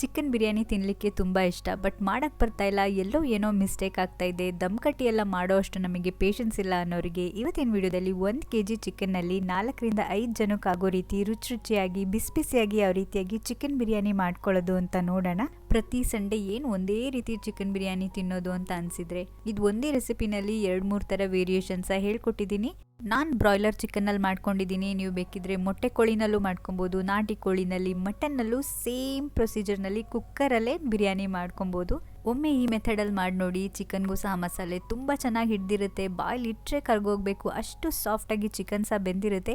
Chicken biryani ತಿನ್ನಲಿಕ್ಕೆ ತುಂಬ ಇಷ್ಟ, ಬಟ್ ಮಾಡಕ್ಕೆ ಬರ್ತಾ ಇಲ್ಲ, ಎಲ್ಲೋ ಏನೋ ಮಿಸ್ಟೇಕ್ ಆಗ್ತಾ ಇದೆ ದಮ್ ಕಟ್ಟಿ ಮಾಡೋ ಅಷ್ಟು ನಮಗೆ ಪೇಷನ್ಸ್ ಇಲ್ಲ ಅನ್ನೋರಿಗೆ ಇವತ್ತಿನ ವಿಡಿಯೋದಲ್ಲಿ ಒಂದು ಕೆ ಜಿ ಚಿಕನ್ನಲ್ಲಿ ನಾಲ್ಕರಿಂದ ಐದು ಜನಕ್ಕಾಗೋ ರೀತಿ ರುಚಿ ರುಚಿಯಾಗಿ, ಬಿಸಿ ಬಿಸಿಯಾಗಿ ಯಾವ ರೀತಿಯಾಗಿ ಚಿಕನ್ ಬಿರಿಯಾನಿ ಮಾಡ್ಕೊಳ್ಳೋದು ಅಂತ ನೋಡೋಣ. ಪ್ರತಿ ಸಂಡೇ ಏನು ಒಂದೇ ರೀತಿ ಚಿಕನ್ ಬಿರಿಯಾನಿ ತಿನ್ನೋದು ಅಂತ ಅನಿಸಿದ್ರೆ ಇದು ಒಂದೇ ರೆಸಿಪಿನಲ್ಲಿ ಎರಡು ಮೂರು ಥರ ವೇರಿಯೇಷನ್ಸ ಹೇಳ್ಕೊಟ್ಟಿದ್ದೀನಿ. ನಾನು ಬ್ರಾಯ್ಲರ್ ಚಿಕನ್ನಲ್ಲಿ ಮಾಡ್ಕೊಂಡಿದ್ದೀನಿ. ನೀವು ಬೇಕಿದ್ರೆ ಮೊಟ್ಟೆ ಕೋಳಿನಲ್ಲೂ ಮಾಡ್ಕೊಬೋದು, ನಾಟಿ ಕೋಳಿನಲ್ಲಿ ಮಟನ್ನಲ್ಲೂ ಸೇಮ್ ಪ್ರೊಸೀಜರ್ನಲ್ಲಿ ಕುಕ್ಕರಲ್ಲೇ ಬಿರಿಯಾನಿ ಮಾಡ್ಕೊಬೋದು. ಒಮ್ಮೆ ಈ ಮೆಥಡಲ್ಲಿ ಮಾಡಿ ನೋಡಿ ಚಿಕನ್ಗೂ ಸಹ ಮಸಾಲೆ ತುಂಬ ಚೆನ್ನಾಗಿ ಹಿಡ್ದಿರುತ್ತೆ. ಬಾಯ್ಲ್ ಇಟ್ಟರೆ ಕರ್ಗೋಗ್ಬೇಕು. ಅಷ್ಟು ಸಾಫ್ಟಾಗಿ ಚಿಕನ್ ಸಹ ಬೆಂದಿರುತ್ತೆ.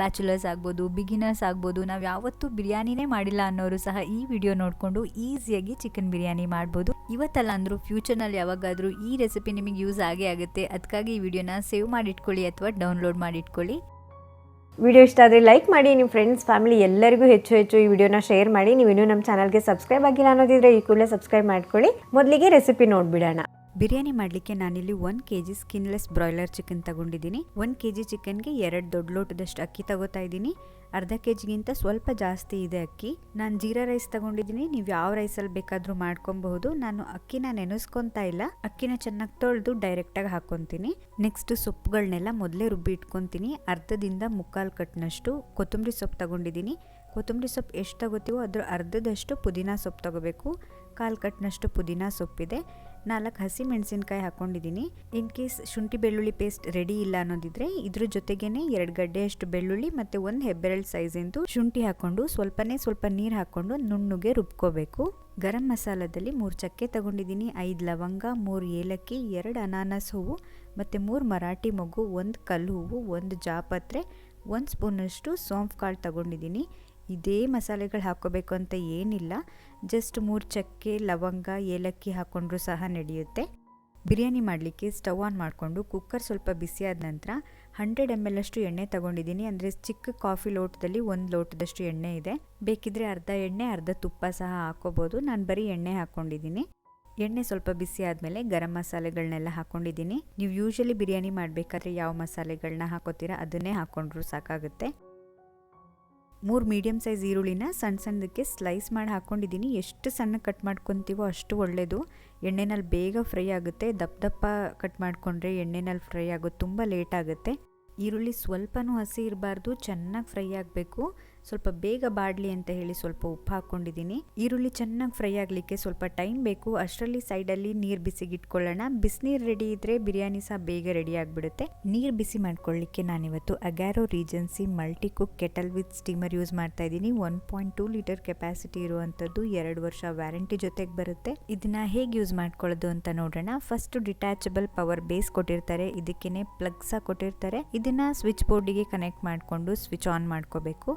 ಬ್ಯಾಚುಲರ್ಸ್ ಆಗ್ಬೋದು ಬಿಗಿನರ್ಸ್ ಆಗ್ಬೋದು, ನಾವು ಯಾವತ್ತೂ ಬಿರಿಯಾನಿನೇ ಮಾಡಿಲ್ಲ ಅನ್ನೋರು ಸಹ ಈ ವಿಡಿಯೋ ನೋಡಿಕೊಂಡು ಈಸಿಯಾಗಿ ಚಿಕನ್ ಬಿರಿಯಾನಿ ಮಾಡ್ಬೋದು. ಇವತ್ತಲ್ಲ ಅಂದರೂ ಫ್ಯೂಚರ್ನಲ್ಲಿ ಯಾವಾಗಾದರೂ ಈ ರೆಸಿಪಿ ನಿಮಗೆ ಯೂಸ್ ಆಗೇ ಆಗುತ್ತೆ. ಅದಕ್ಕಾಗಿ ಈ ವಿಡಿಯೋನ ಸೇವ್ ಮಾಡಿಟ್ಕೊಳ್ಳಿ ಅಥವಾ ಡೌನ್ಲೋಡ್ ಮಾಡಿಟ್ಕೊಳ್ಳಿ. ವಿಡಿಯೋ ಇಷ್ಟ ಆದರೆ ಲೈಕ್ ಮಾಡಿ ನಿಮ್ಮ ಫ್ರೆಂಡ್ಸ್ ಫ್ಯಾಮಿಲಿ ಎಲ್ಲರಿಗೂ ಹೆಚ್ಚು ಹೆಚ್ಚು ಈ ವಿಡಿಯೋನ ಶೇರ್ ಮಾಡಿ. ನೀವು ಇನ್ನೂ ನಮ್ಮ ಚಾನಲ್ಗೆ ಸಬ್ಸ್ಕ್ರೈಬ್ ಆಗಿಲ್ಲ ಅನ್ನೋದಿದ್ರೆ ಈ ಕೂಡಲೇ ಸಬ್ಸ್ಕ್ರೈಬ್ ಮಾಡ್ಕೊಳ್ಳಿ. ಮೊದಲಿಗೆ ರೆಸಿಪಿ ನೋಡ್ಬಿಡೋಣ. ಬಿರಿಯಾನಿ ಮಾಡಲಿಕ್ಕೆ ನಾನಿಲ್ಲಿ one K G skinless broiler chicken ತಗೊಂಡಿದ್ದೀನಿ. ಒನ್ ಕೆ ಜಿ ಚಿಕನ್ಗೆ ಎರಡು ದೊಡ್ಡ ಲೋಟದಷ್ಟು ಅಕ್ಕಿ ತಗೋತಾ ಇದ್ದೀನಿ. ಅರ್ಧ ಕೆ ಜಿಗಿಂತ ಸ್ವಲ್ಪ ಜಾಸ್ತಿ ಇದೆ ಅಕ್ಕಿ. ನಾನು ಜೀರಾ ರೈಸ್ ತಗೊಂಡಿದ್ದೀನಿ. ನೀವು ಯಾವ ರೈಸಲ್ಲಿ ಬೇಕಾದರೂ ಮಾಡ್ಕೊಬಹುದು. ನಾನು ಅಕ್ಕಿನ ನೆನೆಸ್ಕೊತಾ ಇಲ್ಲ. ಅಕ್ಕಿನ ಚೆನ್ನಾಗಿ ತೊಳೆದು ಡೈರೆಕ್ಟಾಗಿ ಹಾಕ್ಕೊತೀನಿ ನೆಕ್ಸ್ಟ್ ಸೊಪ್ಪುಗಳನ್ನೆಲ್ಲ ಮೊದಲೇ ರುಬ್ಬಿ ಇಟ್ಕೊತೀನಿ. ಅರ್ಧದಿಂದ ಮುಕ್ಕಾಲು ಕಟ್ನಷ್ಟು ಕೊತ್ತಂಬರಿ ಸೊಪ್ಪು ತಗೊಂಡಿದ್ದೀನಿ. ಕೊತ್ತಂಬರಿ ಸೊಪ್ಪು ಎಷ್ಟು ತಗೋತೀವೋ ಅದರ ಅರ್ಧದಷ್ಟು ಪುದೀನ ಸೊಪ್ಪು ತಗೋಬೇಕು. ಕಾಲು ಕಟ್ನಷ್ಟು ಪುದೀನ ಸೊಪ್ಪಿದೆ. ನಾಲ್ಕು ಹಸಿ ಮೆಣಸಿನ್ಕಾಯಿ ಹಾಕ್ಕೊಂಡಿದ್ದೀನಿ ಇನ್ ಕೇಸ್ ಶುಂಠಿ ಬೆಳ್ಳುಳ್ಳಿ ಪೇಸ್ಟ್ ರೆಡಿ ಇಲ್ಲ ಅನ್ನೋದಿದ್ರೆ ಇದ್ರ ಜೊತೆಗೇನೆ ಎರಡು ಗಡ್ಡೆಯಷ್ಟು ಬೆಳ್ಳುಳ್ಳಿ ಮತ್ತು ಒಂದು ಹೆಬ್ಬೆರಳು ಸೈಜಿಂದು ಶುಂಠಿ ಹಾಕ್ಕೊಂಡು ಸ್ವಲ್ಪನೇ ಸ್ವಲ್ಪ ನೀರು ಹಾಕ್ಕೊಂಡು ನುಣ್ಣಗೆ ರುಬ್ಕೋಬೇಕು. ಗರಂ ಮಸಾಲದಲ್ಲಿ ಮೂರು ಚಕ್ಕೆ ತಗೊಂಡಿದ್ದೀನಿ. ಐದು ಲವಂಗ, ಮೂರು ಏಲಕ್ಕಿ, ಎರಡು ಅನಾನಸ್ ಹೂವು ಮತ್ತು ಮೂರು ಮರಾಠಿ ಮಗು ಒಂದು ಕಲ್ಲು ಹೂವು, ಒಂದು ಜಾಪತ್ರೆ, ಒಂದು ಸ್ಪೂನಷ್ಟು ಸೋಂಫ್ ಕಾಳು ತಗೊಂಡಿದ್ದೀನಿ. ಇದೇ ಮಸಾಲೆಗಳು ಹಾಕ್ಕೋಬೇಕು ಅಂತ ಏನಿಲ್ಲ. ಜಸ್ಟ್ ಮೂರು ಚಕ್ಕೆ ಲವಂಗ, ಏಲಕ್ಕಿ ಹಾಕ್ಕೊಂಡ್ರೂ ಸಹ ನಡೆಯುತ್ತೆ. ಬಿರಿಯಾನಿ ಮಾಡಲಿಕ್ಕೆ ಸ್ಟವ್ ಆನ್ ಮಾಡಿಕೊಂಡು ಕುಕ್ಕರ್ ಸ್ವಲ್ಪ ಬಿಸಿಯಾದ ನಂತರ ಹಂಡ್ರೆಡ್ ಎಂ ಎಲ್ ಅಷ್ಟು ಎಣ್ಣೆ ತಗೊಂಡಿದ್ದೀನಿ. ಅಂದರೆ ಚಿಕ್ಕ ಕಾಫಿ ಲೋಟದಲ್ಲಿ ಒಂದು ಲೋಟದಷ್ಟು ಎಣ್ಣೆ ಇದೆ. ಬೇಕಿದ್ರೆ ಅರ್ಧ ಎಣ್ಣೆ, ಅರ್ಧ ತುಪ್ಪ ಸಹ ಹಾಕೋಬೋದು ನಾನು ಬರೀ ಎಣ್ಣೆ ಹಾಕ್ಕೊಂಡಿದ್ದೀನಿ. ಎಣ್ಣೆ ಸ್ವಲ್ಪ ಬಿಸಿ ಆದಮೇಲೆ ಗರಂ ಮಸಾಲೆಗಳನ್ನೆಲ್ಲ ಹಾಕ್ಕೊಂಡಿದ್ದೀನಿ. ನೀವು ಯೂಶಲಿ ಬಿರಿಯಾನಿ ಮಾಡಬೇಕಾದ್ರೆ ಯಾವ ಮಸಾಲೆಗಳನ್ನ ಹಾಕೋತೀರಾ ಅದನ್ನೇ ಹಾಕ್ಕೊಂಡ್ರೂ ಸಾಕಾಗುತ್ತೆ. ಮೂರು ಮೀಡಿಯಮ್ ಸೈಜ್ ಈರುಳ್ಳಿನ ಸಣ್ಣ ಸಣ್ಣದಕ್ಕೆ ಸ್ಲೈಸ್ ಮಾಡಿ ಹಾಕ್ಕೊಂಡಿದ್ದೀನಿ ಎಷ್ಟು ಸಣ್ಣ ಕಟ್ ಮಾಡ್ಕೊತೀವೋ ಅಷ್ಟು ಒಳ್ಳೆಯದು ಎಣ್ಣೆನಲ್ಲಿ ಬೇಗ ಫ್ರೈ ಆಗುತ್ತೆ. ದಪ್ಪ ದಪ್ಪ ಕಟ್ ಮಾಡಿಕೊಂಡ್ರೆ ಎಣ್ಣೆನಲ್ಲಿ ಫ್ರೈ ಆಗೋದು ತುಂಬ ಲೇಟ್ ಆಗುತ್ತೆ. ಈರುಳ್ಳಿ ಸ್ವಲ್ಪನೂ ಹಸಿ ಇರಬಾರ್ದು. ಚೆನ್ನಾಗಿ ಫ್ರೈ ಆಗಬೇಕು. ಸ್ವಲ್ಪ ಬೇಗ ಬಾಡಲಿ ಅಂತ ಹೇಳಿ ಸ್ವಲ್ಪ ಉಪ್ಪು ಹಾಕ್ಕೊಂಡಿದ್ದೀನಿ. ಈರುಳ್ಳಿ ಚೆನ್ನಾಗಿ ಫ್ರೈ ಆಗಲಿಕ್ಕೆ ಸ್ವಲ್ಪ ಟೈಮ್ ಬೇಕು. ಅಷ್ಟರಲ್ಲಿ ಸೈಡಲ್ಲಿ ನೀರು ಬಿಸಿಗಿಟ್ಕೊಳ್ಳೋಣ. ಬಿಸಿನೀರು ರೆಡಿ ಇದ್ದರೆ ಬಿರಿಯಾನಿ ಸಹ ಬೇಗ ರೆಡಿ ಆಗಿಬಿಡುತ್ತೆ. ನೀರು ಬಿಸಿ ಮಾಡ್ಕೊಳ್ಳಿಕ್ಕೆ ನಾನಿವತ್ತು Agaro Regency multi cook kettle with steamer use ಮಾಡ್ತಾ ಇದ್ದೀನಿ. One point two litre capacity ಇರುವಂಥದ್ದು ಎರಡು ವರ್ಷ ವ್ಯಾರಂಟಿ ಜೊತೆಗೆ ಬರುತ್ತೆ. ಇದನ್ನ ಹೇಗೆ ಯೂಸ್ ಮಾಡ್ಕೊಳ್ಳೋದು ಅಂತ ನೋಡೋಣ. ಫಸ್ಟ್ ಡಿಟ್ಯಾಚಬಲ್ ಪವರ್ ಬೇಸ್ ಕೊಟ್ಟಿರ್ತಾರೆ. ಇದಕ್ಕೇನೆ ಪ್ಲಗ್ ಸಹ ಕೊಟ್ಟಿರ್ತಾರೆ. ಇದನ್ನ ಸ್ವಿಚ್ ಬೋರ್ಡಿಗೆ ಕನೆಕ್ಟ್ ಮಾಡಿಕೊಂಡು ಸ್ವಿಚ್ ಆನ್ ಮಾಡ್ಕೋಬೇಕು.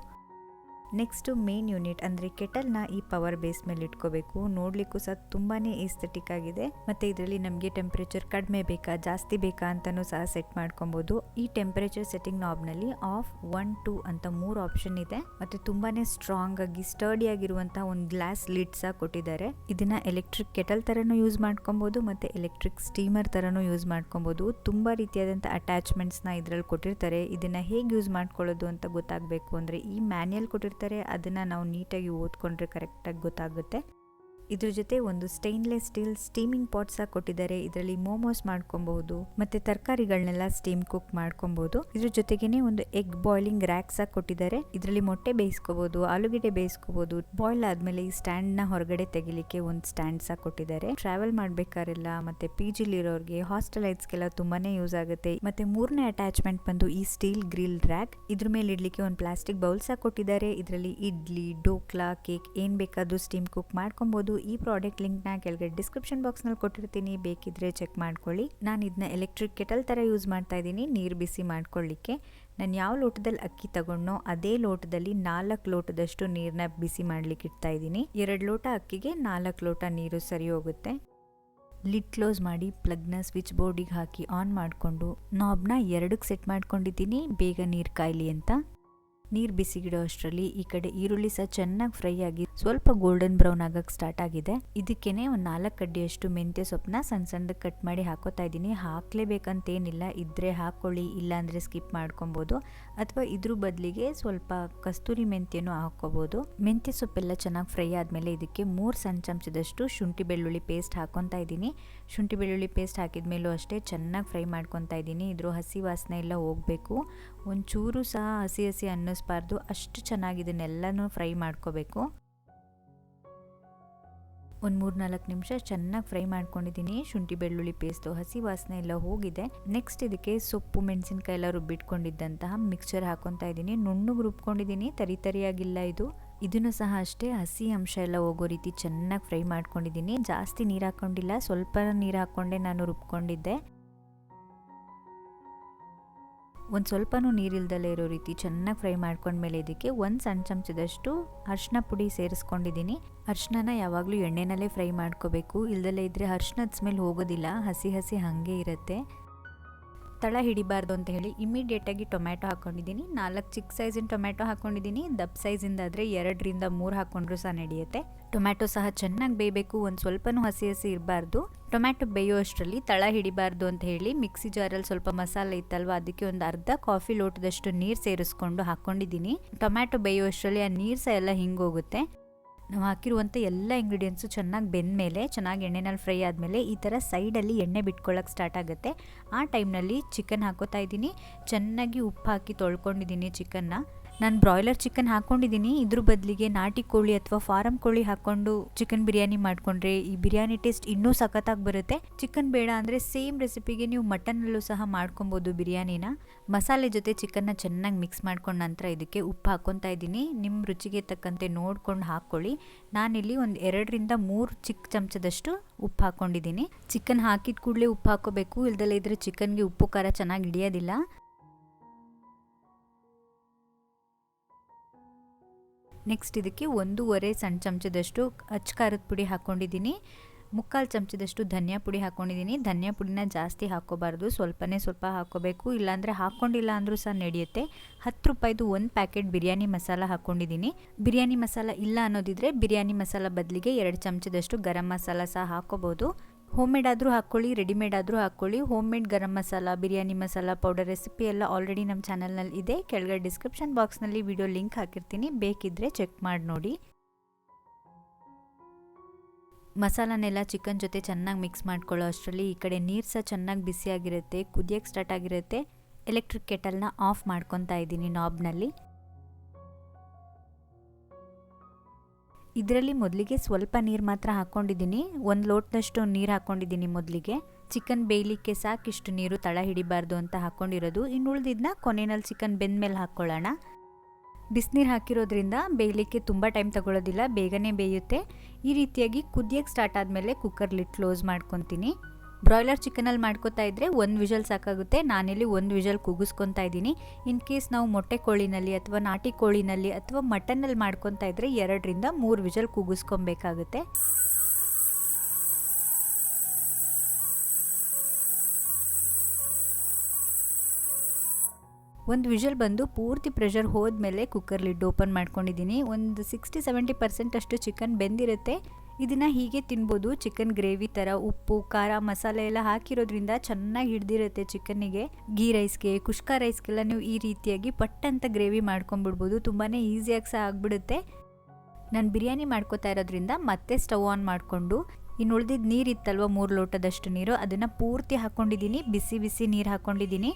ನೆಕ್ಸ್ಟು ಮೇನ್ ಯೂನಿಟ್ ಅಂದರೆ ಕೆಟಲ್ನ ಈ ಪವರ್ ಬೇಸ್ ಮೇಲೆ ಇಟ್ಕೋಬೇಕು. ನೋಡಲಿಕ್ಕೂ ಸಹ ತುಂಬಾ ಏಸ್ಥೆಟಿಕ್ ಆಗಿದೆ. ಮತ್ತು ಇದರಲ್ಲಿ ನಮಗೆ ಟೆಂಪ್ರೇಚರ್ ಕಡಿಮೆ ಬೇಕಾ, ಜಾಸ್ತಿ ಬೇಕಾ ಅಂತಲೂ ಸಹ ಸೆಟ್ ಮಾಡ್ಕೊಬೋದು. ಈ ಟೆಂಪ್ರೇಚರ್ ಸೆಟ್ಟಿಂಗ್ ನಾಬ್ನಲ್ಲಿ ಆಫ್ ಒನ್ ಟೂ ಅಂತ ಮೂರು ಆಪ್ಷನ್ ಇದೆ. ಮತ್ತು ತುಂಬಾ ಸ್ಟ್ರಾಂಗ್ ಆಗಿ ಸ್ಟರ್ಡಿ ಆಗಿರುವಂತಹ ಒಂದು ಗ್ಲಾಸ್ ಲಿಡ್ ಸಹ ಕೊಟ್ಟಿದ್ದಾರೆ. ಇದನ್ನ ಎಲೆಕ್ಟ್ರಿಕ್ ಕೆಟಲ್ ಥರನೂ ಯೂಸ್ ಮಾಡ್ಕೊಬೋದು, ಮತ್ತು ಎಲೆಕ್ಟ್ರಿಕ್ ಸ್ಟೀಮರ್ ಥರನೂ ಯೂಸ್ ಮಾಡ್ಕೊಬೋದು. ತುಂಬ ರೀತಿಯಾದಂಥ ಅಟ್ಯಾಚ್ಮೆಂಟ್ಸ್ನ ಇದರಲ್ಲಿ ಕೊಟ್ಟಿರ್ತಾರೆ. ಇದನ್ನು ಹೇಗೆ ಯೂಸ್ ಮಾಡ್ಕೊಳ್ಳೋದು ಅಂತ ಗೊತ್ತಾಗಬೇಕು. ಅಂದರೆ ಈ ಮ್ಯಾನ್ಯಲ್ ಕೊಟ್ಟಿರ್ತಾರೆ. ಅದನ್ನು ನಾವು ನೀಟಾಗಿ ಓದ್ಕೊಂಡ್ರೆ ಕರೆಕ್ಟಾಗಿ ಗೊತ್ತಾಗುತ್ತೆ. ಇದ್ರ ಜೊತೆ ಒಂದು ಸ್ಟೈನ್ಲೆಸ್ ಸ್ಟೀಲ್ ಸ್ಟೀಮಿಂಗ್ ಪಾಟ್ ಸಹ ಕೊಟ್ಟಿದ್ದಾರೆ. ಇದರಲ್ಲಿ ಮೋಮೋಸ್ ಮಾಡ್ಕೊಬಹುದು, ಮತ್ತೆ ತರಕಾರಿಗಳನ್ನೆಲ್ಲ ಸ್ಟೀಮ್ ಕುಕ್ ಮಾಡ್ಕೊಬಹುದು. ಇದ್ರ ಜೊತೆಗೇನೆ ಒಂದು ಎಗ್ ಬಾಯ್ಲಿಂಗ್ ರ್ಯಾಕ್ ಸಹ ಕೊಟ್ಟಿದ್ದಾರೆ. ಇದರಲ್ಲಿ ಮೊಟ್ಟೆ ಬೇಯಿಸ್ಕೋಬಹುದು, ಆಲೂಗಡ್ಡೆ ಬೇಯಿಸ್ಕೋಬಹುದು. ಬಾಯ್ಲ್ ಆದ್ಮೇಲೆ ಈ ಸ್ಟ್ಯಾಂಡ್ನ ಹೊರಗಡೆ ತೆಗಿಲಿಕ್ಕೆ ಒಂದು ಸ್ಟ್ಯಾಂಡ್ ಸಹ ಕೊಟ್ಟಿದ್ದಾರೆ. ಟ್ರಾವೆಲ್ ಮಾಡ್ಬೇಕಾರೆಲ್ಲ, ಮತ್ತೆ ಪಿ ಜಿಲಿರೋರ್ಗೆ ಹಾಸ್ಟೆಲೈಟ್ಸ್ಗೆಲ್ಲ ತುಂಬಾನೇ ಯೂಸ್ ಆಗುತ್ತೆ. ಮತ್ತೆ ಮೂರನೇ ಅಟ್ಯಾಚ್ಮೆಂಟ್ ಬಂದು ಈ ಸ್ಟೀಲ್ ಗ್ರಿಲ್ ರ್ಯಾಕ್ ಇದ್ರ ಮೇಲೆ ಇಡ್ಲಿಕ್ಕೆ ಒಂದು ಪ್ಲಾಸ್ಟಿಕ್ ಬೌಲ್ ಸಹ ಕೊಟ್ಟಿದ್ದಾರೆ. ಇದರಲ್ಲಿ ಇಡ್ಲಿ, ಡೋಕ್ಲಾ ಕೇಕ್ ಏನ್ ಬೇಕಾದ್ರೂ ಸ್ಟೀಮ್ ಕುಕ್ ಮಾಡ್ಕೊಬಹುದು. ಈ ಪ್ರಾಡಕ್ಟ್ ಲಿಂಕ್ನ ಕೆಳಗೆ ಡಿಸ್ಕ್ರಿಪ್ಷನ್ ಬಾಕ್ಸ್ನಲ್ಲಿ ಕೊಟ್ಟಿರ್ತೀನಿ. ಬೇಕಿದ್ರೆ ಚೆಕ್ ಮಾಡ್ಕೊಳ್ಳಿ. ನಾನು ಇದನ್ನ ಎಲೆಕ್ಟ್ರಿಕ್ ಕೆಟಲ್ ಥರ ಯೂಸ್ ಮಾಡ್ತಾ ಇದ್ದೀನಿ. ನೀರು ಬಿಸಿ ಮಾಡ್ಕೊಳ್ಳಿಕ್ಕೆ. ನಾನು ಯಾವ ಲೋಟದಲ್ಲಿ ಅಕ್ಕಿ ತಗೊಂಡೋ ಅದೇ ಲೋಟದಲ್ಲಿ ನಾಲ್ಕು ಲೋಟದಷ್ಟು ನೀರನ್ನ ಬಿಸಿ ಮಾಡ್ಲಿಕ್ಕೆ ಇಡ್ತಾ ಇದ್ದೀನಿ. ಎರಡು ಲೋಟ ಅಕ್ಕಿಗೆ ನಾಲ್ಕು ಲೋಟ ನೀರು ಸರಿ ಹೋಗುತ್ತೆ. ಲಿಡ್ ಕ್ಲೋಸ್ ಮಾಡಿ ಪ್ಲಗ್ನ ಸ್ವಿಚ್ ಬೋರ್ಡಿಗೆ ಹಾಕಿ ಆನ್ ಮಾಡಿಕೊಂಡು, ನಾಬ್ನ ಎರಡಕ್ಕೆ ಸೆಟ್ ಮಾಡ್ಕೊಂಡಿದ್ದೀನಿ. ಬೇಗ ನೀರು ಕಾಯಲಿ ಅಂತ. ನೀರು ಬಿಸಿಗಿಡೋ ಅಷ್ಟರಲ್ಲಿ ಈ ಕಡೆ ಈರುಳ್ಳಿ ಸಹ ಚೆನ್ನಾಗಿ ಫ್ರೈ ಆಗಿ ಸ್ವಲ್ಪ ಗೋಲ್ಡನ್ ಬ್ರೌನ್ ಆಗಕ್ಕೆ ಸ್ಟಾರ್ಟ್ ಆಗಿದೆ. ಇದಕ್ಕೇನೆ ಒಂದು ನಾಲ್ಕು ಕಡ್ಡಿಯಷ್ಟು ಮೆಂತ್ಯ ಸೊಪ್ಪನ್ನ ಸಣ್ಣ ಸಣ್ಣದಕ್ಕೆ ಕಟ್ ಮಾಡಿ ಹಾಕೋತಾ ಇದ್ದೀನಿ. ಹಾಕ್ಲೇಬೇಕಂತೇನಿಲ್ಲ. ಇದ್ರೆ ಹಾಕ್ಕೊಳ್ಳಿ ಇಲ್ಲಾಂದರೆ ಸ್ಕಿಪ್ ಮಾಡ್ಕೊಬೋದು. ಅಥವಾ ಇದ್ರ ಬದಲಿಗೆ ಸ್ವಲ್ಪ ಕಸ್ತೂರಿ ಮೆಂತ್ಯನೂ ಹಾಕ್ಕೋಬೋದು. ಮೆಂತ್ಯ ಸೊಪ್ಪೆಲ್ಲ ಚೆನ್ನಾಗಿ ಫ್ರೈ ಆದಮೇಲೆ ಇದಕ್ಕೆ ಮೂರು ಸಣ್ಣ ಚಮಚದಷ್ಟು ಶುಂಠಿ ಬೆಳ್ಳುಳ್ಳಿ ಪೇಸ್ಟ್ ಹಾಕೊತಾ ಇದ್ದೀನಿ. ಶುಂಠಿ ಬೆಳ್ಳುಳ್ಳಿ ಪೇಸ್ಟ್ ಹಾಕಿದ್ಮೇಲೂ ಅಷ್ಟೇ ಚೆನ್ನಾಗಿ ಫ್ರೈ ಮಾಡ್ಕೊತಾ ಇದ್ದೀನಿ. ಇದ್ರ ಹಸಿ ವಾಸನೆ ಎಲ್ಲ ಹೋಗಬೇಕು. ಒಂಚೂರು ಸಹ ಹಸಿ ಹಸಿ ಅನ್ನಿಸ್ಬಾರ್ದು ಅಷ್ಟು ಚೆನ್ನಾಗಿ ಇದನ್ನೆಲ್ಲನೂ ಫ್ರೈ ಮಾಡ್ಕೋಬೇಕು. ಒಂದು ಮೂರು ನಾಲ್ಕು ನಿಮಿಷ ಚೆನ್ನಾಗಿ ಫ್ರೈ ಮಾಡ್ಕೊಂಡಿದ್ದೀನಿ. ಶುಂಠಿ, ಬೆಳ್ಳುಳ್ಳಿ ಪೇಸ್ಟು ಹಸಿ ವಾಸನೆ ಎಲ್ಲ ಹೋಗಿದೆ. ನೆಕ್ಸ್ಟ್ ಇದಕ್ಕೆ ಸೊಪ್ಪು, ಮೆಣಸಿನ್ಕಾಯಿ ಎಲ್ಲ ರುಬ್ಬಿಟ್ಕೊಂಡಿದ್ದಂತಹ ಮಿಕ್ಸ್ಚರ್ ಹಾಕೊತಾ ಇದ್ದೀನಿ. ನುಣ್ಣಗೆ ರುಬ್ಕೊಂಡಿದ್ದೀನಿ. ತರಿ ತರಿಯಾಗಿಲ್ಲ ಇದು. ಇದನ್ನು ಸಹ ಅಷ್ಟೇ ಹಸಿ ಅಂಶ ಎಲ್ಲ ಹೋಗೋ ರೀತಿ ಚೆನ್ನಾಗಿ ಫ್ರೈ ಮಾಡ್ಕೊಂಡಿದ್ದೀನಿ. ಜಾಸ್ತಿ ನೀರು ಹಾಕ್ಕೊಂಡಿಲ್ಲ ಸ್ವಲ್ಪ ನೀರು ಹಾಕ್ಕೊಂಡೆ ನಾನು ರುಬ್ಕೊಂಡಿದ್ದೆ. ಒಂದು ಸ್ವಲ್ಪನೂ ನೀರಿಲ್ದಲೇ ಇರೋ ರೀತಿ ಚೆನ್ನಾಗಿ ಫ್ರೈ ಮಾಡ್ಕೊಂಡ್ಮೇಲೆ ಇದಕ್ಕೆ ಒಂದು ಸಣ್ಣ ಚಮಚದಷ್ಟು ಅರ್ಶಿನ ಪುಡಿ ಸೇರಿಸ್ಕೊಂಡಿದ್ದೀನಿ. ಅರ್ಶಿನನ ಯಾವಾಗಲೂ ಎಣ್ಣೆನಲ್ಲೇ ಫ್ರೈ ಮಾಡ್ಕೋಬೇಕು. ಇಲ್ದಲೇ ಇದ್ದರೆ ಅರ್ಶಿನದ ಸ್ಮೆಲ್ ಹೋಗೋದಿಲ್ಲ. ಹಸಿ ಹಸಿ ಹಾಗೆ ಇರುತ್ತೆ. ತಳ ಹಿಡಿಬಾರ್ದು ಅಂತ ಹೇಳಿ ಇಮಿಡಿಯೇಟಾಗಿ ಟೊಮ್ಯಾಟೊ ಹಾಕ್ಕೊಂಡಿದ್ದೀನಿ ನಾಲ್ಕು ಚಿಕ್ಕ ಸೈಜಿನ ಟೊಮ್ಯಾಟೊ ಹಾಕ್ಕೊಂಡಿದ್ದೀನಿ ದಪ್ಪ ಸೈಜಿಂದಾದರೆ ಎರಡರಿಂದ ಮೂರು ಹಾಕ್ಕೊಂಡ್ರೂ ಸಹ ನಡೆಯುತ್ತೆ. ಟೊಮ್ಯಾಟೊ ಸಹ ಚೆನ್ನಾಗಿ ಬೇಯಬೇಕು. ಒಂದು ಸ್ವಲ್ಪನೂ ಹಸಿ ಹಸಿ ಇರಬಾರ್ದು. ಟೊಮ್ಯಾಟೊ ಬೇಯೋ ಅಷ್ಟರಲ್ಲಿ ತಳ ಹಿಡಿಬಾರ್ದು ಅಂತ ಹೇಳಿ ಮಿಕ್ಸಿ ಜಾರಲ್ಲಿ ಸ್ವಲ್ಪ ಮಸಾಲೆ ಇತ್ತಲ್ವ, ಅದಕ್ಕೆ ಒಂದು ಅರ್ಧ ಕಾಫಿ ಲೋಟದಷ್ಟು ನೀರು ಸೇರಿಸ್ಕೊಂಡು ಹಾಕ್ಕೊಂಡಿದ್ದೀನಿ ಟೊಮ್ಯಾಟೊ ಬೇಯೋ ಅಷ್ಟರಲ್ಲಿ ಆ ನೀರು ಸಹ ಎಲ್ಲ ಹಿಂಗೋಗುತ್ತೆ ನಾವು ಹಾಕಿರುವಂಥ ಎಲ್ಲ ಇಂಗ್ರೀಡಿಯೆಂಟ್ಸು ಚೆನ್ನಾಗಿ ಬೆಂದಮೇಲೆ, ಚೆನ್ನಾಗಿ ಎಣ್ಣೆನಲ್ಲಿ ಫ್ರೈ ಆದಮೇಲೆ ಈ ಥರ ಸೈಡಲ್ಲಿ ಎಣ್ಣೆ ಬಿಟ್ಕೊಳ್ಳೋಕೆ ಸ್ಟಾರ್ಟ್ ಆಗುತ್ತೆ. ಆ ಟೈಮ್ನಲ್ಲಿ ಚಿಕನ್ ಹಾಕೋತಾ ಇದ್ದೀನಿ. ಚೆನ್ನಾಗಿ ಉಪ್ಪು ಹಾಕಿ ತೊಳ್ಕೊಂಡಿದ್ದೀನಿ ಚಿಕನ್ನ ನಾನು ಬ್ರಾಯ್ಲರ್ ಚಿಕನ್ ಹಾಕ್ಕೊಂಡಿದ್ದೀನಿ ಇದ್ರ ಬದಲಿಗೆ ನಾಟಿ ಕೋಳಿ ಅಥವಾ ಫಾರಂ ಕೋಳಿ ಹಾಕ್ಕೊಂಡು ಚಿಕನ್ ಬಿರಿಯಾನಿ ಮಾಡಿಕೊಂಡ್ರೆ ಈ ಬಿರಿಯಾನಿ ಟೇಸ್ಟ್ ಇನ್ನೂ ಸಖತ್ತಾಗಿ ಬರುತ್ತೆ. ಚಿಕನ್ ಬೇಡ ಅಂದರೆ ಸೇಮ್ ರೆಸಿಪಿಗೆ ನೀವು ಮಟನ್ನಲ್ಲೂ ಸಹ ಮಾಡ್ಕೊಬೋದು ಬಿರಿಯಾನಿನ. ಮಸಾಲೆ ಜೊತೆ ಚಿಕನ್ನ ಚೆನ್ನಾಗಿ ಮಿಕ್ಸ್ ಮಾಡ್ಕೊಂಡು ನಂತರ ಇದಕ್ಕೆ ಉಪ್ಪು ಹಾಕ್ಕೊತಾ ಇದ್ದೀನಿ ನಿಮ್ಮ ರುಚಿಗೆ ತಕ್ಕಂತೆ ನೋಡ್ಕೊಂಡು ಹಾಕ್ಕೊಳ್ಳಿ. ನಾನಿಲ್ಲಿ ಒಂದು ಎರಡರಿಂದ ಮೂರು ಚಿಕ್ಕ ಚಮಚದಷ್ಟು ಉಪ್ಪು ಹಾಕ್ಕೊಂಡಿದ್ದೀನಿ ಚಿಕನ್ ಹಾಕಿದ ಕೂಡಲೇ ಉಪ್ಪು ಹಾಕೋಬೇಕು. ಇಲ್ದಲ್ಲೇ ಇದ್ರೆ ಚಿಕನ್ಗೆ ಉಪ್ಪು ಖಾರ ಚೆನ್ನಾಗಿ ಹಿಡಿಯೋದಿಲ್ಲ. ನೆಕ್ಸ್ಟ್ ಇದಕ್ಕೆ ಒಂದೂವರೆ ಸಣ್ಣ ಚಮಚದಷ್ಟು ಅಚ್ಚ ಖಾರದ ಪುಡಿ ಹಾಕ್ಕೊಂಡಿದ್ದೀನಿ ಮುಕ್ಕಾಲು ಚಮಚದಷ್ಟು ಧನಿಯಾ ಪುಡಿ ಹಾಕ್ಕೊಂಡಿದ್ದೀನಿ ಧನಿಯಾ ಪುಡಿನ ಜಾಸ್ತಿ ಹಾಕ್ಕೋಬಾರ್ದು. ಸ್ವಲ್ಪನೇ ಸ್ವಲ್ಪ ಹಾಕ್ಕೋಬೇಕು. ಇಲ್ಲಾಂದರೆ ಹಾಕ್ಕೊಂಡಿಲ್ಲ ಅಂದರೂ ಸಹ ನಡೆಯುತ್ತೆ. ಹತ್ತು ರೂಪಾಯಿದು ಒಂದು ಪ್ಯಾಕೆಟ್ ಬಿರಿಯಾನಿ ಮಸಾಲ ಹಾಕ್ಕೊಂಡಿದ್ದೀನಿ ಬಿರಿಯಾನಿ ಮಸಾಲ ಇಲ್ಲ ಅನ್ನೋದಿದ್ರೆ ಬಿರಿಯಾನಿ ಮಸಾಲ ಬದಲಿಗೆ ಎರಡು ಚಮಚದಷ್ಟು ಗರಂ ಮಸಾಲ ಸಹ ಹಾಕ್ಕೋಬೋದು. ಹೋಮ್ ಮೇಡ್ ಆದರೂ ಹಾಕ್ಕೊಳ್ಳಿ ರೆಡಿಮೇಡ್ ಆದರೂ ಹಾಕ್ಕೊಳ್ಳಿ. Home made garam masala, biryani masala powder recipe ಎಲ್ಲ ಆಲ್ರೆಡಿ ನಮ್ಮ ಚಾನಲ್ನಲ್ಲಿ ಇದೆ. ಕೆಳಗಡೆ ಡಿಸ್ಕ್ರಿಪ್ಷನ್ ಬಾಕ್ಸ್ನಲ್ಲಿ ವಿಡಿಯೋ ಲಿಂಕ್ ಹಾಕಿರ್ತೀನಿ. ಬೇಕಿದ್ದರೆ ಚೆಕ್ ಮಾಡಿ ನೋಡಿ. ಮಸಾಲನೆಲ್ಲ ಚಿಕನ್ ಜೊತೆ ಚೆನ್ನಾಗಿ ಮಿಕ್ಸ್ ಮಾಡ್ಕೊಳ್ಳೋ ಅಷ್ಟರಲ್ಲಿ ಈ ಕಡೆ ನೀರು ಸಹ ಚೆನ್ನಾಗಿ ಬಿಸಿಯಾಗಿರುತ್ತೆ ಕುದಿಯೋಕ್ಕೆ ಸ್ಟಾರ್ಟ್ ಆಗಿರುತ್ತೆ. ಎಲೆಕ್ಟ್ರಿಕ್ ಕೆಟಲ್ನ ಆಫ್ ಮಾಡ್ಕೊತಾ ಇದ್ದೀನಿ ನಾಬ್ನಲ್ಲಿ ಇದರಲ್ಲಿ ಮೊದಲಿಗೆ ಸ್ವಲ್ಪ ನೀರು ಮಾತ್ರ ಹಾಕ್ಕೊಂಡಿದ್ದೀನಿ ಒಂದು ಲೋಟದಷ್ಟು ನೀರು ಹಾಕ್ಕೊಂಡಿದ್ದೀನಿ ಮೊದಲಿಗೆ. ಚಿಕನ್ ಬೇಯಲಿಕ್ಕೆ ಸಾಕಿಷ್ಟು ನೀರು ತಳ ಹಿಡಿಬಾರ್ದು ಅಂತ ಹಾಕ್ಕೊಂಡಿರೋದು ಇನ್ನು ಉಳಿದಿದ್ದನ್ನ ಕೊನೆಯಲ್ಲಿ ಚಿಕನ್ ಬೆಂದ ಮೇಲೆ ಹಾಕ್ಕೊಳ್ಳೋಣ ಬಿಸಿನೀರು ಹಾಕಿರೋದ್ರಿಂದ ಬೇಯಲಿಕ್ಕೆ ತುಂಬ ಟೈಮ್ ತಗೊಳ್ಳೋದಿಲ್ಲ ಬೇಗನೆ ಬೇಯುತ್ತೆ. ಈ ರೀತಿಯಾಗಿ ಕುದಿಯೋಕ್ಕೆ ಸ್ಟಾರ್ಟ್ ಆದಮೇಲೆ ಕುಕ್ಕರ್ ಲಿಟ್ ಕ್ಲೋಸ್ ಮಾಡ್ಕೊತೀನಿ. ಬ್ರಾಯ್ಲರ್ ಚಿಕನಲ್ಲಿ ಮಾಡ್ಕೋತಾ ಇದ್ದರೆ ಒಂದು ವಿಷಲ್ ಸಾಕಾಗುತ್ತೆ. ನಾನಿಲ್ಲಿ ಒಂದು ವಿಷಲ್ ಕೂಗಿಸ್ಕೊತಾ ಇದ್ದೀನಿ. ಇನ್ ಕೇಸ್ ನಾವು ಮೊಟ್ಟೆ ಕೋಳಿನಲ್ಲಿ ಅಥವಾ ನಾಟಿ ಕೋಳಿನಲ್ಲಿ ಅಥವಾ ಮಟನಲ್ಲಿ ಮಾಡ್ಕೊತಾ ಇದ್ದರೆ ಎರಡರಿಂದ ಮೂರು ವಿಷಲ್ ಕೂಗಿಸ್ಕೊಬೇಕಾಗುತ್ತೆ ಒಂದು ವಿಷಲ್ ಬಂದು ಪೂರ್ತಿ ಪ್ರೆಷರ್ ಹೋದ್ಮೇಲೆ ಕುಕ್ಕರ್ ಲಿಡ್ ಓಪನ್ ಮಾಡ್ಕೊಂಡಿದ್ದೀನಿ. ಒಂದು ಸಿಕ್ಸ್ಟಿ ಸೆವೆಂಟಿ ಪರ್ಸೆಂಟ್ ಅಷ್ಟು ಚಿಕನ್ ಬೆಂದಿರುತ್ತೆ. ಇದನ್ನು ಹೀಗೆ ತಿನ್ಬೋದು. ಚಿಕನ್ ಗ್ರೇವಿ ಥರ ಉಪ್ಪು, ಖಾರ ಮಸಾಲೆ ಎಲ್ಲ ಹಾಕಿರೋದ್ರಿಂದ ಚೆನ್ನಾಗಿ ಹಿಡ್ದಿರುತ್ತೆ ಚಿಕನ್ನಿಗೆ ಗೀ ರೈಸ್ಗೆ ಕುಷ್ಕ ರೈಸ್ಗೆಲ್ಲ ನೀವು ಈ ರೀತಿಯಾಗಿ ಪಟ್ಟಂತ ಗ್ರೇವಿ ಮಾಡ್ಕೊಂಬಿಡ್ಬೋದು ತುಂಬಾ ಈಸಿಯಾಗಿ ಸಹ ಆಗಿಬಿಡುತ್ತೆ. ನಾನು ಬಿರಿಯಾನಿ ಮಾಡ್ಕೋತಾ ಇರೋದ್ರಿಂದ ಮತ್ತೆ ಸ್ಟವ್ ಆನ್ ಮಾಡಿಕೊಂಡು ಇನ್ನು ಉಳಿದಿದ್ದು ನೀರು ಇತ್ತಲ್ವ ಮೂರು ಲೋಟದಷ್ಟು ನೀರು, ಅದನ್ನು ಪೂರ್ತಿ ಹಾಕ್ಕೊಂಡಿದ್ದೀನಿ ಬಿಸಿ ಬಿಸಿ ನೀರು ಹಾಕ್ಕೊಂಡಿದ್ದೀನಿ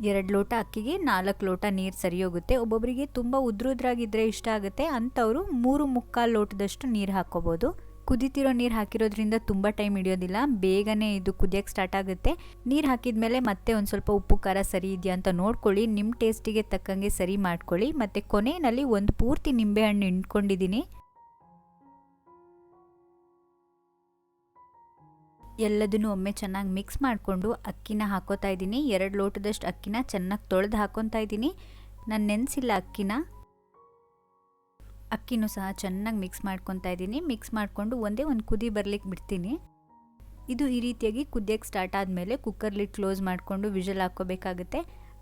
ಎರಡು ಲೋಟ ಅಕ್ಕಿಗೆ ನಾಲ್ಕು ಲೋಟ ನೀರು ಸರಿ ಹೋಗುತ್ತೆ ಒಬ್ಬೊಬ್ಬರಿಗೆ ತುಂಬ ಉದ್ರುದ್ರಾಗಿದ್ದರೆ ಇಷ್ಟ ಆಗುತ್ತೆ. ಅಂಥವರು ಮೂರು ಮುಕ್ಕಾಲು ಲೋಟದಷ್ಟು ನೀರು ಹಾಕ್ಕೋಬೋದು. ಕುದಿತಿರೋ ನೀರು ಹಾಕಿರೋದ್ರಿಂದ ತುಂಬ ಟೈಮ್ ಹಿಡಿಯೋದಿಲ್ಲ. ಬೇಗನೆ ಇದು ಕುದಿಯೋಕ್ಕೆ ಸ್ಟಾರ್ಟ್ ಆಗುತ್ತೆ. ನೀರು ಹಾಕಿದ ಮೇಲೆ ಮತ್ತೆ ಒಂದು ಸ್ವಲ್ಪ ಉಪ್ಪು, ಖಾರ ಸರಿ ಇದೆಯಾ ಅಂತ ನೋಡ್ಕೊಳ್ಳಿ. ನಿಮ್ಮ ಟೇಸ್ಟಿಗೆ ತಕ್ಕಂಗೆ ಸರಿ ಮಾಡ್ಕೊಳ್ಳಿ. ಮತ್ತು ಕೊನೆಯಲ್ಲಿ ಒಂದು ಪೂರ್ತಿ ನಿಂಬೆಹಣ್ಣು ಹಿಂಡ್ಕೊಂಡಿದ್ದೀನಿ. ಎಲ್ಲದನ್ನು ಒಮ್ಮೆ ಚೆನ್ನಾಗಿ ಮಿಕ್ಸ್ ಮಾಡಿಕೊಂಡು ಅಕ್ಕಿನ ಹಾಕೋತಾ ಇದ್ದೀನಿ. ಎರಡು ಲೋಟದಷ್ಟು ಅಕ್ಕಿನ ಚೆನ್ನಾಗಿ ತೊಳೆದು ಹಾಕೊತಾ ಇದ್ದೀನಿ. ನಾನು ನೆನೆಸಿಲ್ಲ ಅಕ್ಕಿನ. ಅಕ್ಕಿನೂ ಸಹ ಚೆನ್ನಾಗಿ ಮಿಕ್ಸ್ ಮಾಡ್ಕೊತಾ ಇದ್ದೀನಿ. ಮಿಕ್ಸ್ ಮಾಡಿಕೊಂಡು ಒಂದೇ ಒಂದು ಕುದಿ ಬರಲಿಕ್ಕೆ ಬಿಡ್ತೀನಿ. ಇದು ಈ ರೀತಿಯಾಗಿ ಕುದಿಯೋಕ್ಕೆ ಸ್ಟಾರ್ಟ್ ಆದಮೇಲೆ ಕುಕ್ಕರ್ಲಿ ಕ್ಲೋಸ್ ಮಾಡಿಕೊಂಡು ವಿಷಲ್ ಹಾಕ್ಕೋಬೇಕಾಗುತ್ತೆ.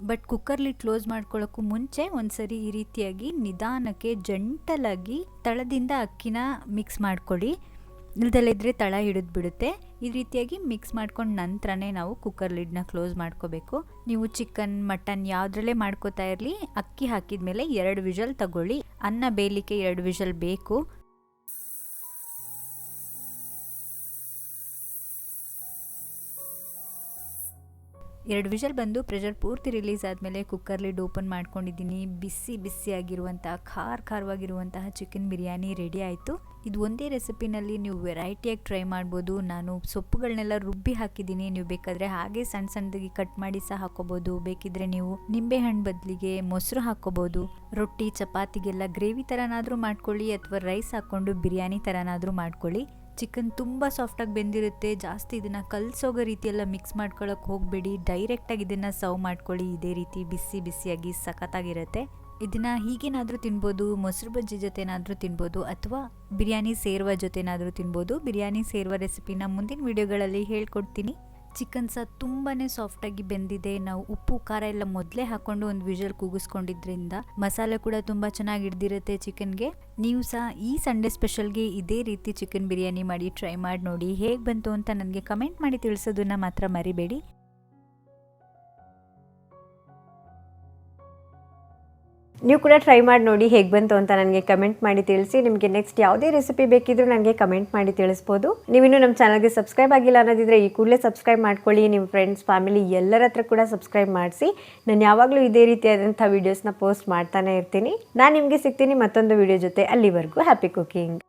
ಬಟ್ ಕುಕ್ಕರ್ಲಿ ಕ್ಲೋಸ್ ಮಾಡ್ಕೊಳ್ಳೋಕ್ಕೂ ಮುಂಚೆ ಒಂದ್ಸರಿ ಈ ರೀತಿಯಾಗಿ ನಿಧಾನಕ್ಕೆ ಜಂಟಲಾಗಿ ತಳದಿಂದ ಅಕ್ಕಿನ ಮಿಕ್ಸ್ ಮಾಡ್ಕೊಳ್ಳಿ. ಇಲ್ದಲ್ಲಿದ್ರೆ ತಳ ಹಿಡಿದು ಬಿಡುತ್ತೆ. ಈ ರೀತಿಯಾಗಿ ಮಿಕ್ಸ್ ಮಾಡ್ಕೊಂಡು ನಂತರನೇ ನಾವು ಕುಕ್ಕರ್ ಲಿಡ್ನ ಕ್ಲೋಸ್ ಮಾಡ್ಕೋಬೇಕು. ನೀವು ಚಿಕನ್ ಮಟನ್ ಯಾವುದ್ರಲ್ಲೇ ಮಾಡ್ಕೋತಾ ಇರಲಿ, ಅಕ್ಕಿ ಹಾಕಿದ ಮೇಲೆ ಎರಡು ವಿಷಲ್ ತಗೊಳ್ಳಿ. ಅನ್ನ ಬೇಯಲಿಕ್ಕೆ ಎರಡು ವಿಷಲ್ ಬೇಕು. ಎರಡು ವಿಷಲ್ ಬಂದು ಪ್ರೆಷರ್ ಪೂರ್ತಿ ರಿಲೀಸ್ ಆದಮೇಲೆ ಕುಕ್ಕರ್ ಲಿಡ್ ಓಪನ್ ಮಾಡ್ಕೊಂಡಿದ್ದೀನಿ. ಬಿಸಿ ಬಿಸಿಯಾಗಿರುವಂತಹ ಖಾರ ಖಾರವಾಗಿರುವಂತಹ ಚಿಕನ್ ಬಿರಿಯಾನಿ ರೆಡಿ ಆಯಿತು. ಇದು ಒಂದೇ ರೆಸಿಪಿನಲ್ಲಿ ನೀವು ವೆರೈಟಿಯಾಗಿ ಟ್ರೈ ಮಾಡ್ಬೋದು. ನಾನು ಸೊಪ್ಪುಗಳನ್ನೆಲ್ಲ ರುಬ್ಬಿ ಹಾಕಿದ್ದೀನಿ. ನೀವು ಬೇಕಾದರೆ ಹಾಗೆ ಸಣ್ಣ ಸಣ್ಣದಾಗಿ ಕಟ್ ಮಾಡಿ ಸಹ ಹಾಕೋಬೋದು ಬೇಕಿದ್ರೆ ನೀವು ನಿಂಬೆಹಣ್ಣು ಬದಲಿಗೆ ಮೊಸರು ಹಾಕೋಬೋದು ರೊಟ್ಟಿ, ಚಪಾತಿಗೆಲ್ಲ ಗ್ರೇವಿ ಥರನಾದರೂ ಮಾಡ್ಕೊಳ್ಳಿ ಅಥವಾ ರೈಸ್ ಹಾಕ್ಕೊಂಡು ಬಿರಿಯಾನಿ ಥರನಾದರೂ ಮಾಡ್ಕೊಳ್ಳಿ. ಚಿಕನ್ ತುಂಬ ಸಾಫ್ಟಾಗಿ ಬೆಂದಿರುತ್ತೆ, ಜಾಸ್ತಿ ಇದನ್ನು ಕಲಸೋಗೋ ರೀತಿಯೆಲ್ಲ ಮಿಕ್ಸ್ ಮಾಡ್ಕೊಳ್ಳೋಕೆ ಹೋಗಬೇಡಿ. ಡೈರೆಕ್ಟಾಗಿ ಇದನ್ನು ಸರ್ವ್ ಮಾಡ್ಕೊಳ್ಳಿ. ಇದೇ ರೀತಿ ಬಿಸಿ ಬಿಸಿಯಾಗಿ ಸಖತ್ತಾಗಿರುತ್ತೆ. ಇದನ್ನು ಹೀಗೇನಾದರೂ ತಿನ್ಬೋದು, ಮೊಸರು ಬಜ್ಜಿ ಜೊತೆನಾದರೂ ತಿನ್ಬೋದು, ಅಥವಾ ಬಿರಿಯಾನಿ ಸೇರುವ ಜೊತೆನಾದರೂ ತಿನ್ಬೋದು. ಬಿರಿಯಾನಿ ಸೇರುವ ರೆಸಿಪಿನ ಮುಂದಿನ ವಿಡಿಯೋಗಳಲ್ಲಿ ಹೇಳ್ಕೊಡ್ತೀನಿ. ಚಿಕನ್ ಸಹ ತುಂಬಾ ಸಾಫ್ಟಾಗಿ ಬೆಂದಿದೆ. ನಾವು ಉಪ್ಪು, ಖಾರ ಎಲ್ಲ ಮೊದಲೇ ಹಾಕೊಂಡು ಒಂದು ವಿಷಲ್ ಕೂಗಿಸ್ಕೊಂಡಿದ್ರಿಂದ ಮಸಾಲೆ ಕೂಡ ತುಂಬ ಚೆನ್ನಾಗಿ ಹಿಡ್ದಿರುತ್ತೆ ಚಿಕನ್ಗೆ. ನೀವು ಸಹ ಈ ಸಂಡೇ ಸ್ಪೆಷಲ್ಗೆ ಇದೇ ರೀತಿ ಚಿಕನ್ ಬಿರಿಯಾನಿ ಮಾಡಿ ಟ್ರೈ ಮಾಡಿ ನೋಡಿ. ಹೇಗೆ ಬಂತು ಅಂತ ನನಗೆ ಕಮೆಂಟ್ ಮಾಡಿ ತಿಳಿಸೋದನ್ನ ಮಾತ್ರ ಮರಿಬೇಡಿ. ನೀವು ಕೂಡ ಟ್ರೈ ಮಾಡಿ ನೋಡಿ ಹೇಗೆ ಬಂತು ಅಂತ ನನಗೆ ಕಮೆಂಟ್ ಮಾಡಿ ತಿಳಿಸಿ. ನಿಮಗೆ ನೆಕ್ಸ್ಟ್ ಯಾವುದೇ ರೆಸಿಪಿ ಬೇಕಿದ್ರೂ ನನಗೆ ಕಮೆಂಟ್ ಮಾಡಿ ತಿಳಿಸ್ಬೋದು. ನೀವಿನ್ನೂ ನಮ್ಮ ಚಾನಲ್ಗೆ ಸಬ್ಸ್ಕ್ರೈಬ್ ಆಗಿಲ್ಲ ಅನ್ನೋದಿದ್ರೆ ಈ ಕೂಡಲೇ ಸಬ್ಸ್ಕ್ರೈಬ್ ಮಾಡ್ಕೊಳ್ಳಿ. ನಿಮ್ಮ ಫ್ರೆಂಡ್ಸ್ ಫ್ಯಾಮಿಲಿ ಎಲ್ಲರ ಹತ್ರ ಕೂಡ ಸಬ್ಸ್ಕ್ರೈಬ್ ಮಾಡಿಸಿ. ನಾನು ಯಾವಾಗಲೂ ಇದೇ ರೀತಿಯಾದಂಥ ವೀಡಿಯೋಸ್ನ ಪೋಸ್ಟ್ ಮಾಡ್ತಾನೆ ಇರ್ತೀನಿ. ನಾನು ನಿಮಗೆ ಸಿಗ್ತೀನಿ ಮತ್ತೊಂದು ವಿಡಿಯೋ ಜೊತೆ. ಅಲ್ಲಿವರೆಗೂ ಹ್ಯಾಪಿ ಕುಕಿಂಗ್